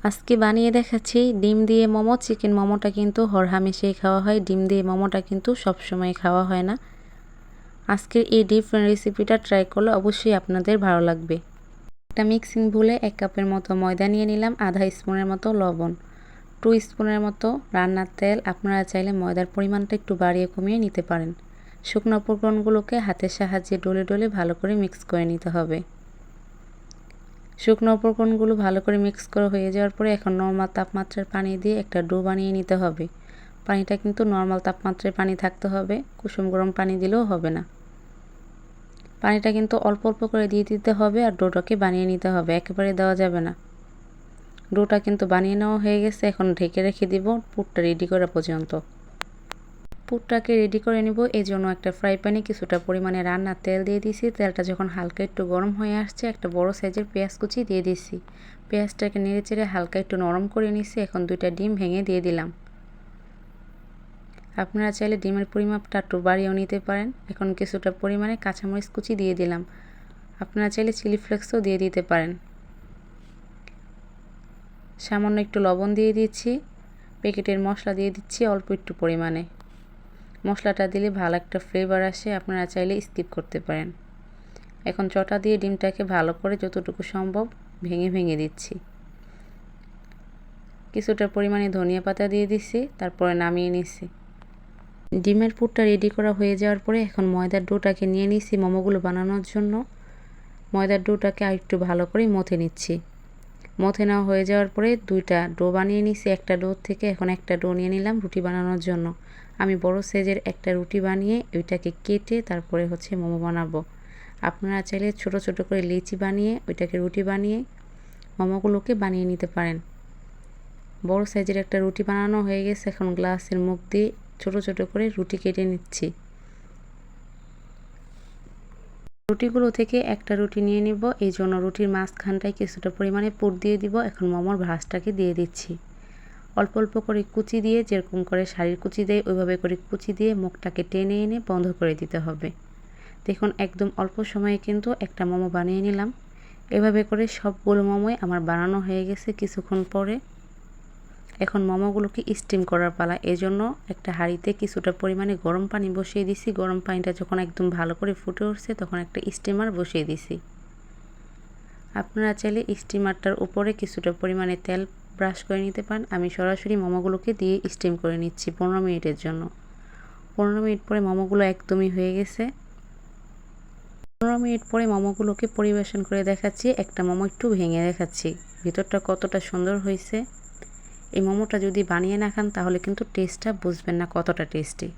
আজকে বানিয়ে দেখাচ্ছি ডিম দিয়ে মোমো, চিকেন মোমোটা কিন্তু হরহামেশেই খাওয়া হয়। ডিম দিয়ে মোমোটা কিন্তু সবসময় খাওয়া হয় না। আজকের এই ডিফারেন্ট রেসিপিটা ট্রাই করলে অবশ্যই আপনাদের ভালো লাগবে। একটা মিক্সিং ভুলে এক কাপের মতো ময়দা নিয়ে নিলাম, আধা স্পুনের মতো লবণ। টু স্পুনের মতো রান্নার তেল আপনারা চাইলে ময়দার পরিমাণটা একটু বাড়িয়ে কমিয়ে নিতে পারেন। শুকনো উপকরণগুলোকে হাতের সাহায্যে ডলে ডলে ভালো করে মিক্স করে নিতে হবে। শুকনো উপকরণগুলো ভালো করে মিক্স করা হয়ে যাওয়ার পরে এখন নর্মাল তাপমাত্রার পানি দিয়ে একটা ডো বানিয়ে নিতে হবে। পানিটা কিন্তু নর্মাল তাপমাত্রায় পানি থাকতে হবে, কুসুম গরম পানি দিলেও হবে না। পানিটা কিন্তু অল্প অল্প করে দিয়ে দিতে হবে আর ডোটাকে বানিয়ে নিতে হবে, একেবারে দেওয়া যাবে না। ডোটা কিন্তু বানিয়ে নেওয়া হয়ে গেছে, এখন ঢেকে রেখে দিব, পুরটা রেডি করা পর্যন্ত। পুরটাকে রেডি করে নিব। এই জন্য একটা ফ্রাই প্যানে কিছুটা পরিমাণে রান্নার তেল দিয়ে দিছি। তেলটা যখন হালকা একটু গরম হয়ে আসছে, একটা বড় সাইজের পেঁয়াজ কুচি দিয়ে দিছি। পেঁয়াজটাকে নেড়ে চেড়ে হালকা একটু নরম করে নিছি। এখন দুইটা ডিম ভেঙে দিয়ে দিলাম। আপনারা চাইলে ডিমের পরিমাপটা একটু বাড়িয়েও নিতে পারেন। এখন কিছুটা পরিমাণে কাঁচামরিচ কুচি দিয়ে দিলাম। আপনারা চাইলে চিলি ফ্লেক্সও দিয়ে দিতে পারেন। সামান্য একটু লবণ দিয়ে দিচ্ছি। প্যাকেটের মশলা দিয়ে দিচ্ছি অল্প একটু পরিমাণে। মশলাটা দিলে ভালো একটা ফ্লেভার আসে, আপনারা চাইলে স্কিপ করতে পারেন। এখন চটা দিয়ে ডিমটাকে ভালো করে যতটুকু সম্ভব ভেঙে ভেঙে দিচ্ছি। কিছুটা পরিমাণে ধনিয়া পাতা দিয়ে দিচ্ছি, তারপরে নামিয়ে নিচ্ছি। ডিমের পুরটা রেডি করা হয়ে যাওয়ার পরে এখন ময়দার ডোটাকে নিয়ে নিচ্ছি মোমোগুলো বানানোর জন্য। ময়দার ডোটাকে আর একটু ভালো করে মথে নিচ্ছি। মথে নেওয়া হয়ে যাওয়ার পরে দুইটা ডো বানিয়ে নিচ্ছি, একটা ডো থেকে এখন একটা ডো নিয়ে নিলাম রুটি বানানোর জন্য। আমি বড় সাইজের একটা রুটি বানিয়ে ওইটাকে কেটে তারপরে হচ্ছে মোমো বানাবো। আপনারা চাইলে ছোট ছোট করে লিচি বানিয়ে ওইটাকে রুটি বানিয়ে মোমোগুলোকে বানিয়ে নিতে পারেন। বড় সাইজের একটা রুটি বানানো হয়ে গেছে, এখন গ্লাসের মুখ দিয়ে ছোট ছোট করে রুটি কেটে নিচ্ছি। রুটিগুলো থেকে একটা রুটি নিয়ে নিব, এই জন্য রুটির মাঝখানটায় কিছুটা পরিমাণে পুর দিয়ে দিব, এখন মোমোর ভাঁজটাকে দিয়ে দিচ্ছি। অল্প অল্প করে কুচি দিয়ে যেরকম করে শাড়ির কুচি দেয়, ওইভাবে করে কুচি দিয়ে মুখটাকে টেনে এনে বন্ধ করে দিতে হবে। দেখুন, একদম অল্প সময়ে কিন্তু একটা মোমো বানিয়ে নিলাম। এভাবে করে সবগুলো মোমোই আমার বানানো হয়ে গেছে কিছুক্ষণ পরে। এখন মোমোগুলোকে স্টিম করার পালা। এজন্য একটা হাঁড়িতে কিছুটা পরিমাণে গরম পানি বসিয়ে দিছি। গরম পানিটা যখন একদম ভালো করে ফুটে উঠছে, তখন একটা স্টিমার বসিয়ে দিছি। আপনারা চাইলে স্টিমারটার উপরে কিছুটা পরিমাণে তেল ব্রাশ করে নিতে পারেন। আমি সরাসরি মোমোগুলোকে দিয়ে স্টিম করে নিচ্ছি পনেরো মিনিটের জন্য। পনেরো মিনিট পরে মোমোগুলো একদমই হয়ে গেছে। পনেরো মিনিট পরে মোমোগুলোকে পরিবেশন করে দেখাচ্ছি। একটা মোমো একটু ভেঙে দেখাচ্ছি। ভিতরটা কতটা সুন্দর হয়েছে। এই মোমোটা যদি বানিয়ে না খান তাহলে কিন্তু টেস্টটা বুঝবেন না কতটা টেস্টি